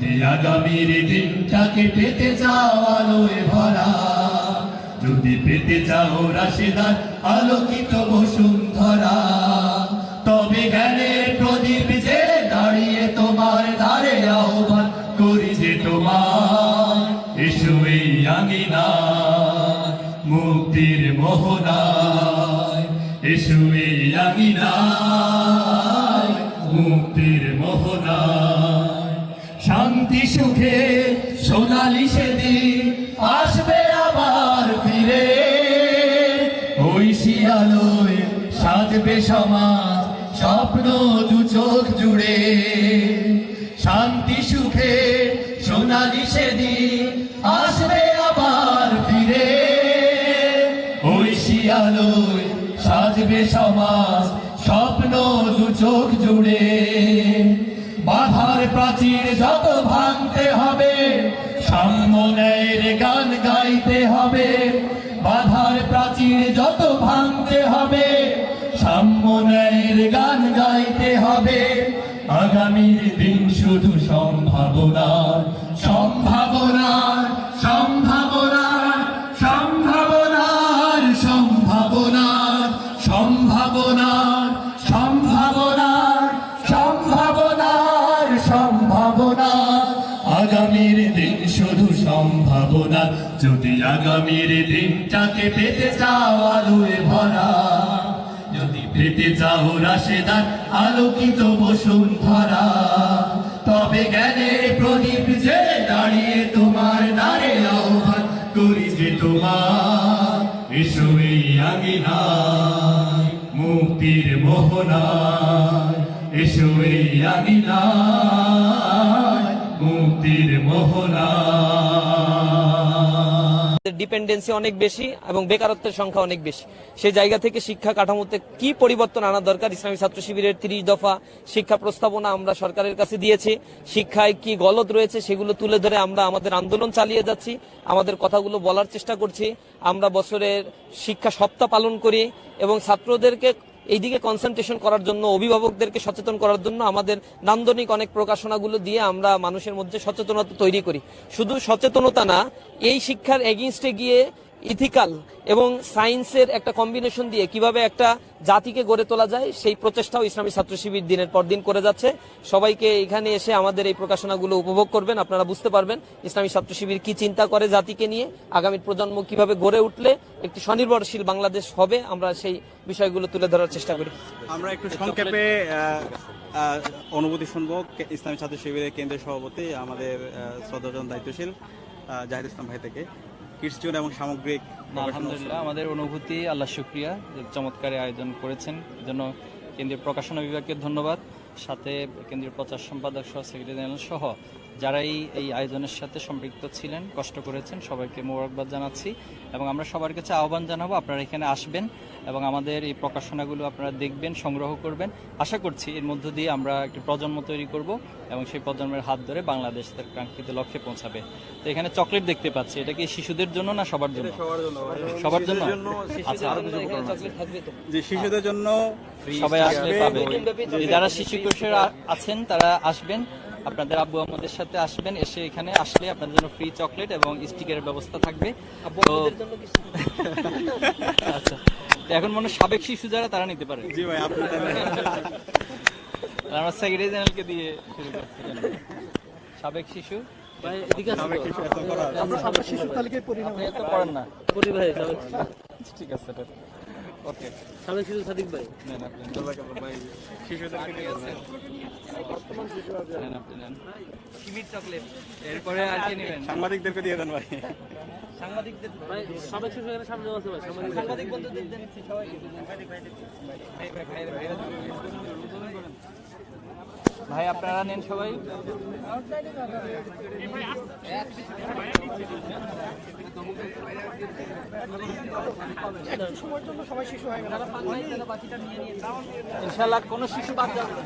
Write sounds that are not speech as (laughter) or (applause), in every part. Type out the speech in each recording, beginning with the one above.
যদি আগামীর দিনটাকে পেতে আলোয় ভরা। যদি পেতে চাও রাশেদার আলোকিত বসুন্ধরা, তবে জ্ঞানের প্রদীপ যে দাঁড়িয়ে তোমার দ্বারে আহ্বান করি যে তোমার। এসো এই আঙিনা মুক্তির মোহনায়। এসো এই আঙিনায়, মুক্তির মোহনায়। শান্তি সুখে, সোনালি সেদিন আসবে আবার ফিরে। ওই শিয়ালোয় সাজবে সমাজ, স্বপ্ন দু চোখ জুড়ে। শান্তি, সুখে, সোনালি সেদিন আসবে আবার ফিরে। ওই শিয়ালোয় সাজবে সমাজ, স্বপ্ন দু চোখ জুড়ে। বাধার প্রাচীর যত ভাঙতে হবে সামনের গান গাইতে হবে। বাধার প্রাচীর যত ভাঙতে হবে সামনের গান আগামীর দিনটাকে পেতে চাও আলোয় ভরা। যদি পেতে চাও রাশেদার, আলোকিত বসুন্ধরা তবে জ্ঞানের প্রদীপ যে দাঁড়িয়ে তোমার দ্বারে আহ্বান করি যে তোমার। এসো আঙিনায়, মুক্তির মোহনায়। এসো আঙিনায়, মুক্তির মোহনায়। ডিপেন্ডেন্সি অনেক বেশি এবং বেকারত্বের সংখ্যা অনেক বেশি। সেই জায়গা থেকে শিক্ষা কাঠামোতে কি পরিবর্তন আনা দরকার? ইসলামী ছাত্র শিবিরের তিরিশ দফা শিক্ষা প্রস্তাবনা আমরা সরকারের কাছে দিয়েছি। শিক্ষায় কি গলত রয়েছে সেগুলো তুলে ধরে আমরা আমাদের আন্দোলন চালিয়ে যাচ্ছি। আমাদের কথাগুলো বলার চেষ্টা করছি। আমরা বছরের শিক্ষা সপ্তাহ পালন করি এবং ছাত্রদেরকে এইদিকে কনসেন্ট্রেশন করার জন্য, অভিভাবকদেরকে সচেতন করার জন্য আমাদের নান্দনিক অনেক প্রকাশনাগুলো দিয়ে আমরা মানুষের মধ্যে সচেতনতা তৈরি করি। শুধু সচেতনতা না, এই শিক্ষার এগেনস্টে গিয়ে ইথিক্যাল এবং সায়েন্সের একটা কম্বিনেশন দিয়ে কীভাবে একটা জাতিকে গড়ে তোলা যায়, সেই প্রচেষ্টাও ইসলামী ছাত্র শিবির দিনের পর দিন করে যাচ্ছে। সবাইকে এখানে এসে আমাদের এই প্রকাশনাগুলো উপভোগ করবেন, আপনারা বুঝতে পারবেন ইসলামী ছাত্র শিবির কি চিন্তা করে জাতিকে নিয়ে, আগামী প্রজন্ম কীভাবে গড়ে উঠলে একটি স্বনির্ভরশীল বাংলাদেশ হবে, আমরা সেই বিষয়গুলো তুলে ধরার চেষ্টা করি। আমরা একটু সংক্ষেপে অনুভূতি শুনব। ইসলামী ছাত্র শিবিরের কেন্দ্রীয় সভাপতি আমাদের দায়িত্বশীল জাহিদ ইসলাম ভাই থেকে। কীর্তিচুন এবং সামগ্রিক আলহামদুলিল্লাহ, আমাদের অনুভূতি, আল্লাহ শুক্রিয়া চমৎকার আয়োজন করেছেন। জন্য কেন্দ্রীয় প্রকাশনা বিভাগকে ধন্যবাদ। সাথে কেন্দ্রীয় প্রচার সম্পাদক সহ, সেক্রেটারি জেনারেল সহ যারাই এই আয়োজনের সাথে সম্পৃক্ত ছিলেন কষ্ট করেছেন সবাইকে মোবারকবাদ জানাচ্ছি এবং আমরা সবার কাছে আহ্বান জানাব আপনারা এখানে আসবেন এবং আমাদের এই প্রকাশনাগুলো আপনারা দেখবেন সংগ্রহ করবেন। আশা করছি এর মধ্য দিয়ে আমরা একটি প্রজন্ম তৈরি করব এবং সেই প্রজন্মের হাত ধরে বাংলাদেশ তার কাঙ্ক্ষিত লক্ষ্যে পৌঁছাবে। তো এখানে চকলেট দেখতে পাচ্ছি এটা কি শিশুদের জন্য না সবার জন্য? সবার জন্য শিশুদের জন্য আচ্ছা যে শিশুদের জন্য সবাই আসলে পাবে। যারা শিশু কিশোর আছেন তারা আসবেন। আপনাদের আব্বু আমাদের সাথে আসবেন এসে এখানে আসলে আপনাদের জন্য ফ্রি চকলেট এবং স্টিকারের ব্যবস্থা থাকবে। (laughs) আচ্ছা। এখন মনে সাবেক শিশু যারা তারা নিতে পারে। জি ভাই আমরা সেক্রেটারি জেনারেলকে দিয়ে শুরু করছি সাবেক শিশু? ঠিক আছে। ওকে সাবেক শিশু সাদিক ভাই। নেন আপনি ভাই শিশুদেরকে নিয়ে আসেন। নেন আপনি নেন। শিবির চকলেট। এরপরে আর কি নেবেন? সাংবাদিকদেরকে দিয়ে দেন ভাই। সাংবাদিকদের। ভাই সাবেক শিশু এখানে সামনে আছে ভাই সাংবাদিক সাংবাদিক বন্ধুদের দেন সবাইকে। ভাই, ভাই, ভাই, ভাই, ভাই আপনারা নেন সবাই। সময়ের জন্য সবাই শিশু ইনশাল্লাহ কোনো শিশু বাদ যাবে না।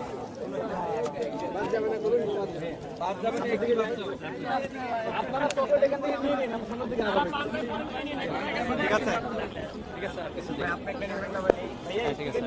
ঠিক আছে।